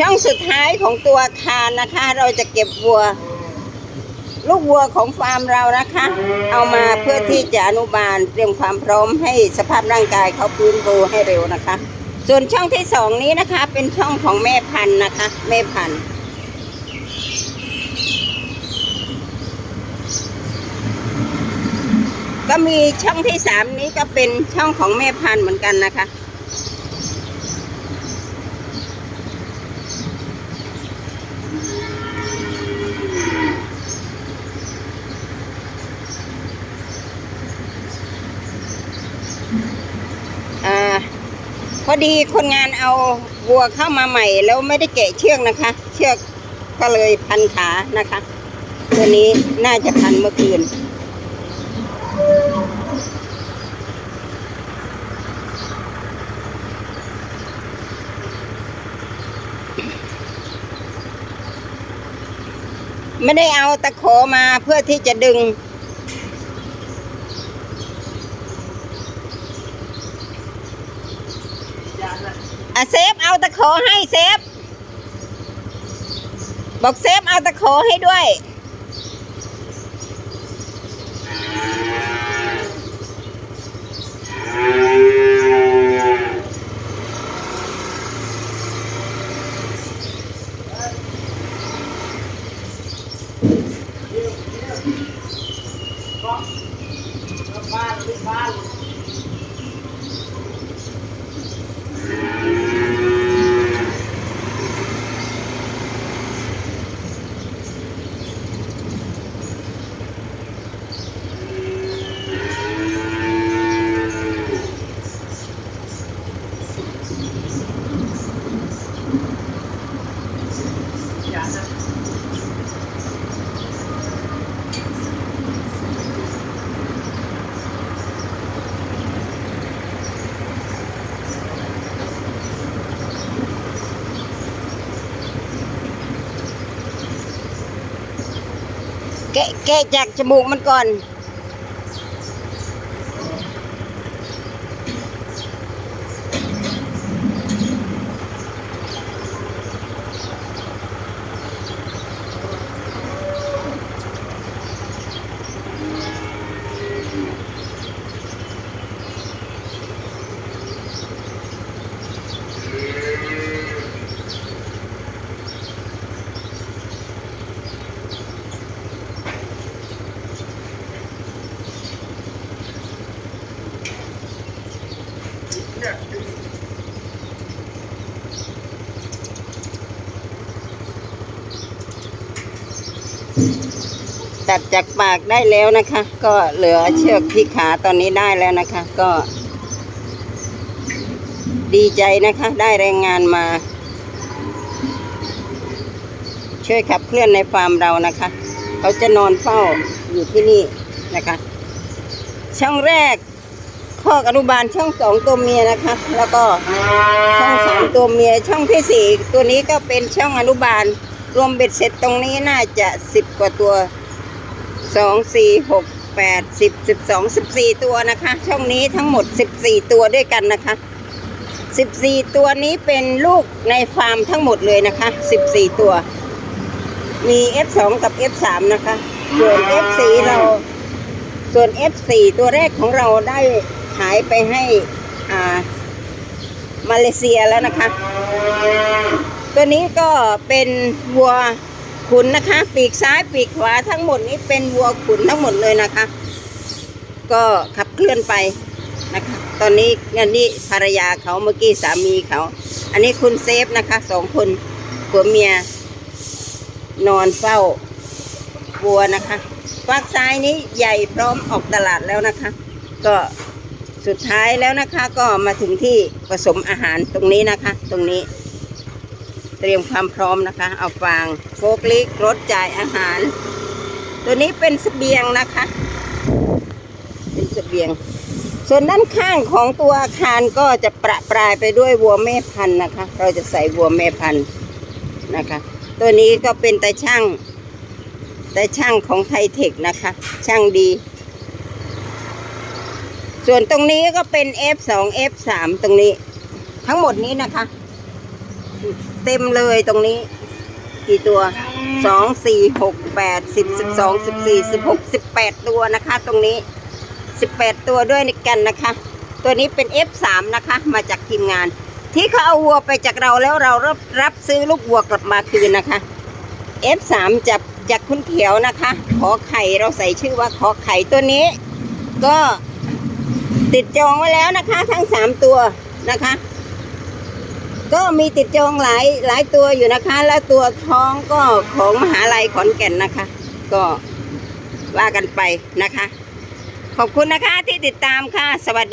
ช่องสุดท้ายของตัวอาคารนะคะ เราจะเก็บวัว ลูกวัวของฟาร์มเรานะคะ เอามาเพื่อที่จะอนุบาลเตรียมความพร้อมให้สภาพร่างกายเขาฟื้นฟูให้เร็วนะคะ ส่วนช่องที่สองนี้นะคะ เป็นช่องของแม่พันธุ์นะคะ แม่พันธุ์ก็มีช่องที่สามนี้ก็เป็นช่องของแม่พันธุ์เหมือนกันนะคะ อ่าพ อดีคนงานเอาวัวเข้ามาใหม่ แล้วไม่ได้แกะเชือกนะคะ เชือกก็เลยพันขานะคะ ตัวนี้น่าจะพันเมื่อคืนไม่ได้เอาตะขอมาเพื่อที่จะดึง อะเซฟเอาตะขอให้เซฟ บอกเซฟเอาตะขอให้ด้วย แกะแกะจากจมูกมันก่อน ตัดจากปากได้แล้วนะคะ ก็เหลือเชือกที่ขาตอนนี้ได้แล้วนะคะ ก็ ดีใจนะคะ ได้แรงงานมา ช่วยขับเคลื่อนในฟาร์มเรานะคะ เขาจะนอนเฝ้าอยู่ที่นี่นะคะ ช่องแรกข้อกอนุบาลช่องสองตัวเมียนะคะ แล้วก็ช่องสามตัวเมียช่องที่สี่ตัวนี้ก็เป็นช่องอนุบาลรวมเบ็ดเสร็จตรงนี้น่าจะสิบกว่าตัว สองสี่หกแปดสิบสิบสองสิบสี่ตัวนะคะ ช่องนี้ทั้งหมดสิบสี่ตัวด้วยกันนะคะสิบสี่ตัวนี้เป็นลูกในฟาร์มทั้งหมดเลยนะคะสิบสี่ตัว มี F2 กับ F3 นะคะ ส่วน F4 เรา ส่วน F4 ตัวแรกของเราได้ขายไปให้อ่ามาเลเซียแล้วนะคะ ตัวนี้ก็เป็นวัว ขุนนะคะ ปีกซ้ายปีกขวาทั้งหมดนี้เป็นวัวขุนทั้งหมดเลยนะคะ ก็ขับเคลื่อนไปนะคะ ตอนนี้อันนี้ภรรยาเขาเมื่อกี้สามีเขา อันนี้คุณเซฟนะคะสองคนผัวเมีย นอนเฝ้าวัวนะคะฝักซ้ายนี้ใหญ่พร้อมออกตลาดแล้วนะคะ ก็สุดท้ายแล้วนะคะก็มาถึงที่ผสมอาหารตรงนี้นะคะ ตรงนี้ เตรียมความพร้อมนะคะ เอาฟางโฟกลิกรถจ่ายอาหาร ตัวนี้เป็นเสบียงนะคะ เป็นเสบียง ส่วนด้านข้างของตัวอาคารก็จะประปรายไปด้วยวัวแม่พันธุ์นะคะ เราจะใส่วัวแม่พันธุ์นะคะ ตัวนี้ก็เป็นแต่ช่างแต่ช่างของไทเทคนะคะ ช่างดีส่วนตรงนี้ก็เป็น F2 F3 ตรงนี้ ทั้งหมดนี้นะคะ เต็มเลยตรงนี้ กี่ตัวสองสี่หกแปดสิบสิบสองสิบสี่สิบหกสิบแปดตัวนะคะ ตรงนี้สิบแปดตัวด้วยกันนะคะ ตัวนี้เป็น F3 นะคะ มาจากทีมงาน ที่เขาเอาวัวไปจากเราแล้วเรารับรับซื้อลูกวัวกลับมาคืนนะคะ F3 จากจากคุณเขียวนะคะ ขอไข่เราใส่ชื่อว่าขอไข่ตัวนี้ ก็ติดจองไว้แล้วนะคะ ทั้งสามตัวนะคะ ก็มีติดจองหลายหลายตัวอยู่นะคะ และตัวท้องก็ของมหาลัยขอนแก่นนะคะ ก็ว่ากันไปนะคะ ขอบคุณนะคะที่ติดตามค่ะ สวัสดี